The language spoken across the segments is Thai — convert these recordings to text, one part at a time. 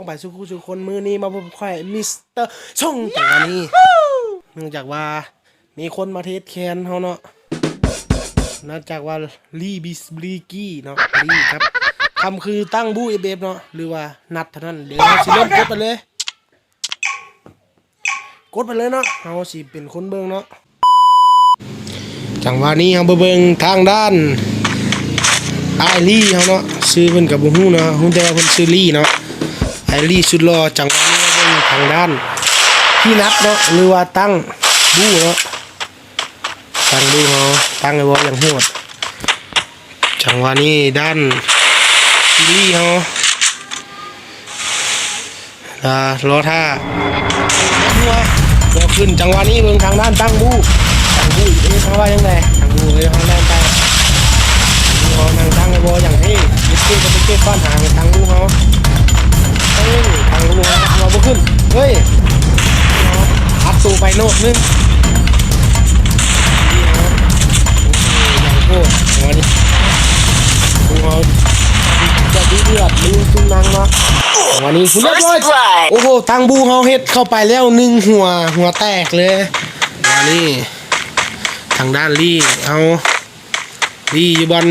เข้าไปสู้คู่สู้คนมือนี้มาพบกับข่อยมิสเตอร์ช่องแต่วันนี้เนื่องจากว่ามีคนมาเทสแคนเขาเนาะเนื่องจากว่าลีบิสบรีกี้เนาะลีครับคำคือตั้งบูเอเบฟเนาะหรือว่านัดเท่านั้นเดี๋ยวเราสิเริ่มกดไปเลย กดไปเลยเนาะเราสิเป็นคนเบิ่งเนาะจังหวะนี้เราไปเบิ่งทางด้านไอลี่เขาเนาะซื้อเพิ่นกับบ่ฮู้เนาะฮู้แต่ว่าเพิ่นซื้อลี่เนาะ ไอลี่สุดหล่อจังหวะนี้เราเบิ่งทางด้าน พี่นัดเนาะหรือว่าตั้งบูเนาะตั้งบูเขาตั้งไอ้วออย่างโหดจังหวะนี้ด้านพี่ลี่เขาอ่ารอท่าหัวรอขึ้นจังหวะนี้เบิ่งทางด้านตั้งบูตั้งบูเอ๊ะเขาว่ายังไงตั้งบูเอ้ยทางด้านตั้งบูเขาทางตั้งไอ้วออย่างที่ยึดขึ้นจะไปเก็บก้อนหางตั้งบูเขาเโน่นนึงนี่ฮะอย่างโคตรวันนี้กูเอาจะดีเดือดมึงจุงนังเนาะวันนี้คุณเรียบร้อยโอ้โหทางบูเขาเฮ็ดเข้าไปแล้วหนึ่งหัวหัวแตกเลยวันนี้ทางด้านลี่เอาลี่อยู่น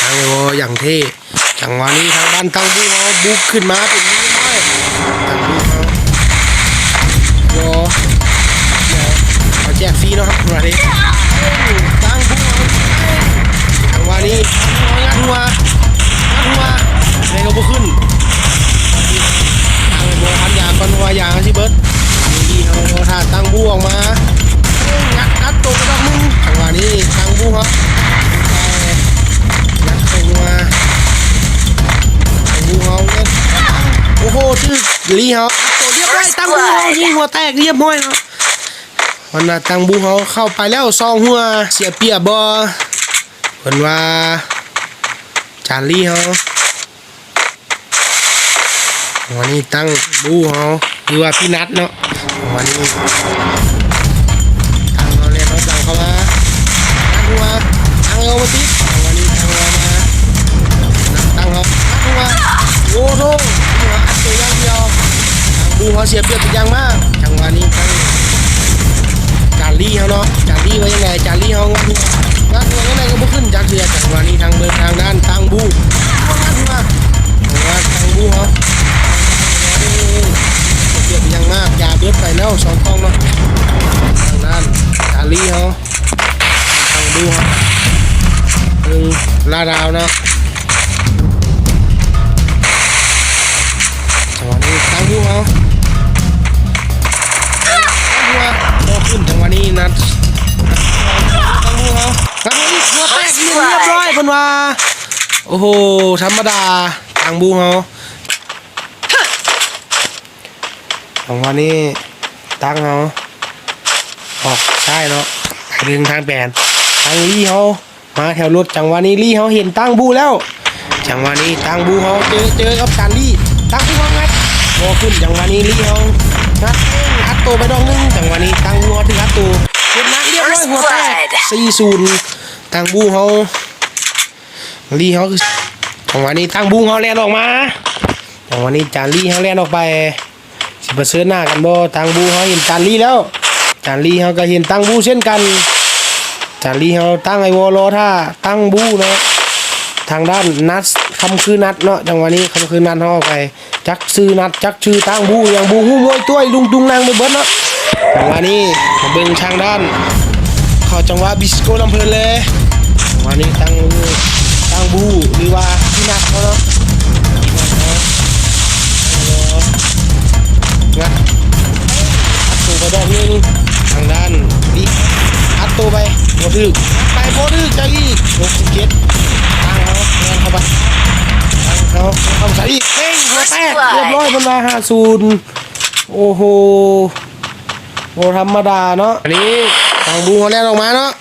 ทางโออย่างเท่จังวะนี้ทางด้านทางบูเขาบุกขึ้นมาเป็น จกฟรีเนาะครับมาดิตั้งพวกเราวันนี้งานหัวงานหัวในก็บ่ขึ้นทางบัวพันยางก่อนหัวยางสิเบิร์ดดีๆเอาถ้าตั้งบูออกมางัดงัดตัวกระดองมึงจังหวะนี้ตั้งบูครับงัดตัวมาตั้งบูเขาเนี่ยโอ้โหชื่อลีเขาตัวเรียบร้อยตั้งบูเขายิงหัวแตกเรียบร้อยเนา วันน่ะตั้งบูเขาเข้าไปแล้วซองหัวเสียเปียบบอเพิ่นว่าจานลี่เขาวันนี้ตั้งบูเขาหรือว่าพี่นัทเนาะวันนี้ตั้งเขาเรียกเขาตั้งเขามาตั้งหัวตั้งเขามาติดวันนี้ตั้งเขามาตั้งเขาตั้งหัวโอ้โหหัวอัดตัวอย่างเดียวตังบูเขาเสียเปียบตัวอย่างมากจังหวะนี้ตั้งานลี่เขาเนาะจานลี่ว่ายังไงจานลี่เขางัดหัวงัดหัวยังไงก็บ่ขึ้นจากเรือจากวันนี้ทางเบิร์ทางด้านทางบูงัดหัวงัดทางบูเขาเกียบยังมากยาเบิดไปแล้วสองกองเนาะทางด้านจานลี่เขาทางบูเขาหนึ่งลาดาวเนาะ พิ่นว่า โอ้โห ธรรมดาทางบูเฮาจังวะนี้ตั้งเฮาออกใช่เนาะไปดึงทางแปนทางลี่เฮามาแถวรถจังวะนี้ลี่เฮาเห็นตั้งบูแล้ว จังวะนี้ตั้งบูเฮาเจอเจอกับการลี่ตั้งบูเฮางัดโตขึ้นจังวะนี้ลี่เฮางัดอัดตัวไปดองหนึงจังวะนี้ตั้งหัวถึงอัดตัวเก็บนักเรียบร้อยหัวแตกสี่ศูนย์ตั้งบูเขา ลี่เขาคือจังหวะนี้ตั้งบูเขาแล่นออกมาจังหวะนี้จานลี่เขาแล่นออกไปสิบเซิร์หน้ากันบ่ตั้งบูเขาเห็นจานลี่แล้วจานลี่เขาก็เห็นตั้งบูเช่นกันจานลี่เขาตั้งไอวอลรอท่าตั้งบูเนาะทางด้านนัดคำคือนัดเนาะจังหวะนี้คำคือนัดเขาออกไป จักซื้อนัดจักชื่อตั้งบูอย่างบูฮู้มวยต้วยลุงตุงนางไปเบิดเนาะจังหวะนี้มเบิ่งทางด้านข้าจังหวะบิสโก้ลำเพลินเลยจังหวะนี้ตั้งบู ตั้งบูหรือว่าพี่นัดเขาเนาะงัดอัดตัวไปดอกหนึงทางด้านนี่อัดตัวไปโบดึกไปโบดึกใจอีกหกสิบเจ็ดตั้งเขาแนนเข้าไปเขาเขาใส่อีกเฮ้ยหัวแตกเรียบร้อยเป็นมาห้าศูนย์โอ้โหโมธรรมดาเนาะอันนี้ทางบูเขาแล่นออกมาเนาะ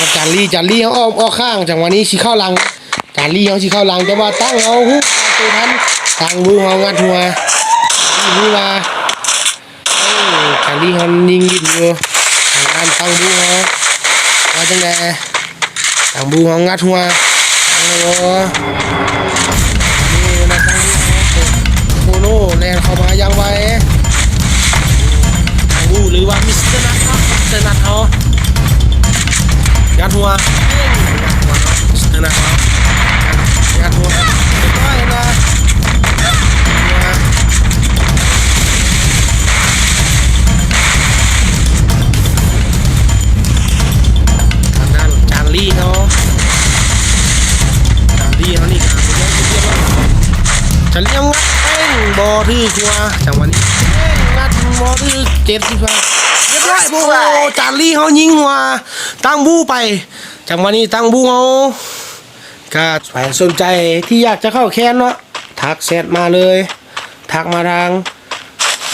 ครับจานลี่จานลี่เขาอ้อมอ้อข้างจังหวะนี้ชี้เข้าลังจานลี่เขาชี้เข้าลังแต่ว่าตั้งเอาฮุกตัวทันตั้งมือเขางัดหัวมือมาจานลี่เขายิงยิงอยู่ทางด้านตั้งมือเขาว่าจังไงตั้งมือเขางัดหัวโอ้โหนี่นะตั้งโคโน่ลนเข้ามายังไวอู้หรือว่ามิสเตอร์นัทครัสเตอร์นัทเขา ยัดหัวเรียบร้อยนะหัวทางด้านจานลี่เขาจานลี่เขานี่ครับเป็นยังเป็นยังจะเลี้ยงงัดเอ้งบอทื่อหัวจังหวะนี้เอ้งงัดบอทื่อเจ็ดสิบห้า เรียบร้อยโอ้โหจานลี่เขายิงหัวตั้งบูไปจังหวะนี้ตั้งบูเขาก็ใครสนใจที่อยากจะเข้าแคนเนาะทักแชทมาเลย ทักมาทาง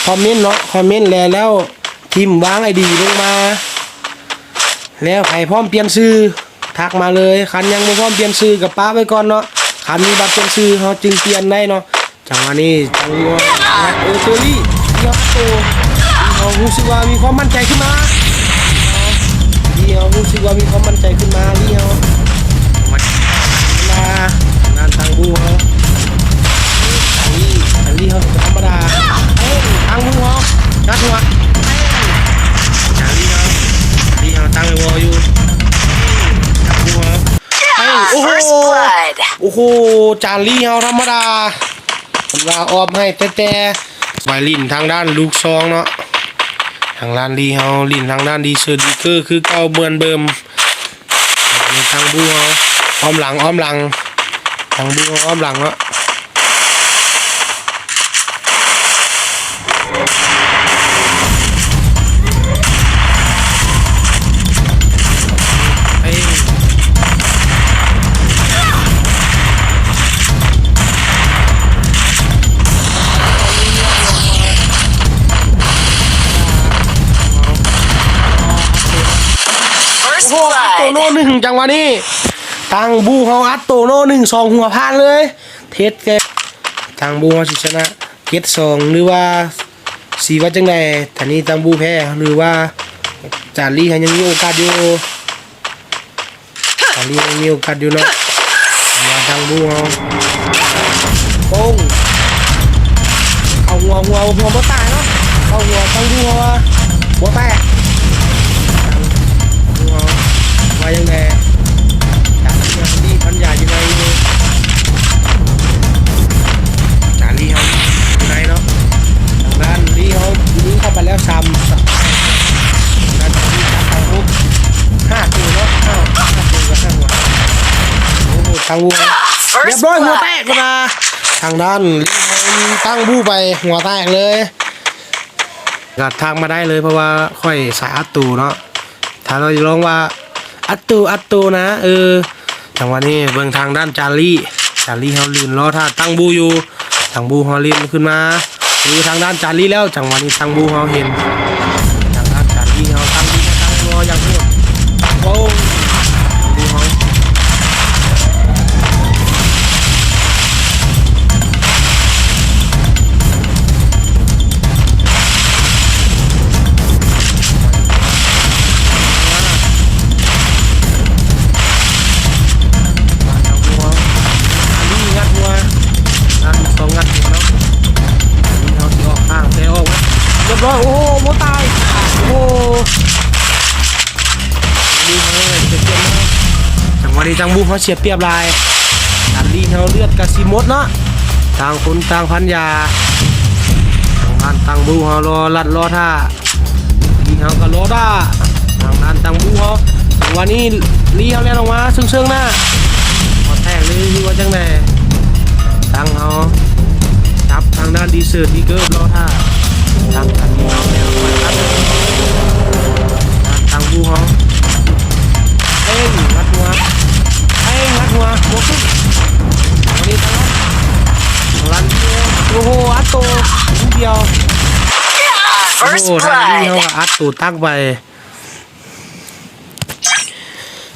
คอมเมนต์เนาะคอมเมนต์แล้วแล้วทิมวางไอดีลงมา แล้วใครพร้อมเปลี่ยนซื้อทักมาเลยคันยังไม่พร้อมเปลี่ยนซื้อกับป้าไว้ก่อนเนาะคันมีบัตรเปลี่ยนซื้อเขาจึงเปลี่ยนได้เนาะจังหวะนี้จังหวะเออเตอรี่เดียวโตเขารู้สึกว่ามีความมั่นใจขึ้นมาเดียวรู้สึกว่ามีความมั่นใจขึ้นมาเดียวมามาทางด้านทางบูเขาทางนี้ทางนี้เขาธรรมดาเอ้ยทางบูเขานัดหัวเอ้ยทางนี้เขานี่เอาตั้งไว้วออยู่จับหัวเอ้ยโอ้โห First blood. โอ้โหจานลี่เฮาธรรมดาผมว่าออมให้แต่แต่ไวลินทางด้านลูกซองเนาะ ทางร้านดีเฮาลินทางด้านดีเชอร์ดีเกอร์คือเก้าเบือนเบิ่มทางบูเฮาอ้อมหลังอ้อมหลังทางบูอ้อมหลังเนาะ โน่หนึ่งจังหวะนี้ตังบูเขาอัตโตโน่หนึ่งสองหัวพานเลย เทสแกตังบูเขาชนะเกตสองหรือว่าสีว่าจังไดแต่นี้ตังบูแพ้หรือว่าจารีเขายังมีโอกาสอยู่จารียังมีโอกาสอยู่เนาะว่าตังบูเขาโป้งเอาหัวหัวหัวบ่ตายเนาะเอาหัวตังบูเขาว่าบ่แตก ยังไงจากที่มันดีพันยาอยู่ในจารีเขาอยู่ในเนาะทางด้านลีเขายิงเข้าไปแล้วซ้ำซ้ำด้านที่จับทางลุกห้าตัวเนาะห้าห้าตัวกับห้าหัวโอ้โหทางวัวเรียบร้อยหัวแตกเลยนะทางด้านลีเขาตั้งบู้ไปหัวแตกเลยกัดทางมาได้เลยเพราะว่าค่อยสายอัตูเนาะถ้าเราจะร้องว่า อัตตูอัตตูนะ เออจังหวะนี้เบื้องทางด้านจารีจารีเฮาลืนล้อท่าตั้งบูอยู่ทางบูเฮาลินขึ้นมาหรือทางด้านจารีแล้วจังหวะนี้ทางบูเฮาเห็น จังหวะนี้จังบูเขาเฉียบเปียบลายดันลีเขาเลือดกระสีมดเนาะต่างคนต่างพันยาทางด้านตังบูเขารอลัดรอท่าลีเขาก็รอด้าทางด้านตังบูเขาจังหวะนี้ลีเขาเล่นออกมาซึ่งซึ่งหน้าพอแตกเลยว่าจังไหนตังเขาจับทางด้านดีเซอร์ดีเกิร์รอท่าทางตังบูเขาแล้ว อ้โหอัดโตนิดเดียว โอ้ First โหทางนี้เขา blood. ก็อัดตูตั้งไป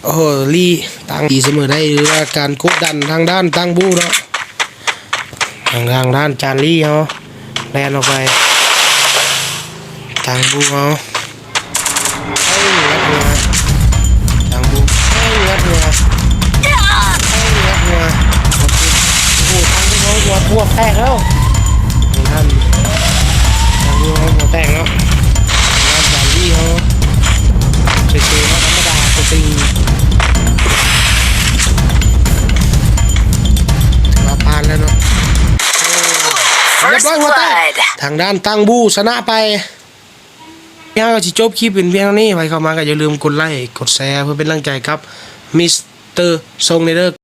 โอ้โหลี่ตั้งดีเสมอได้หรือว่าการกดดันทางด้านตั้งบูเนาะทางทางด้านจานลี่เขาแลนออกไปทางบูเขาเอ้ยงัดหัวทางบูเฮ้ยงัดหัวเฮ้ยงัดหัวโอ้โหทางบูเขาหัวหัวแตกแล้ว ท่านทางนี้หัวแต่เนาะงานอย่ที่เขาเฉยๆเขธรรมดาปกติถือว่าพานแล้วเนาะเรียบร้อยหัวแตกทางด้านตั้งบูชนะไปพี่เราจะจบคลิปเป็นเพียงนี้ไปเข้ามาก็อย่าลืมกดไลค์กดแชร์เพื่อเป็นกำลังใจครับมิสเตอร์ทรงเนเดอร์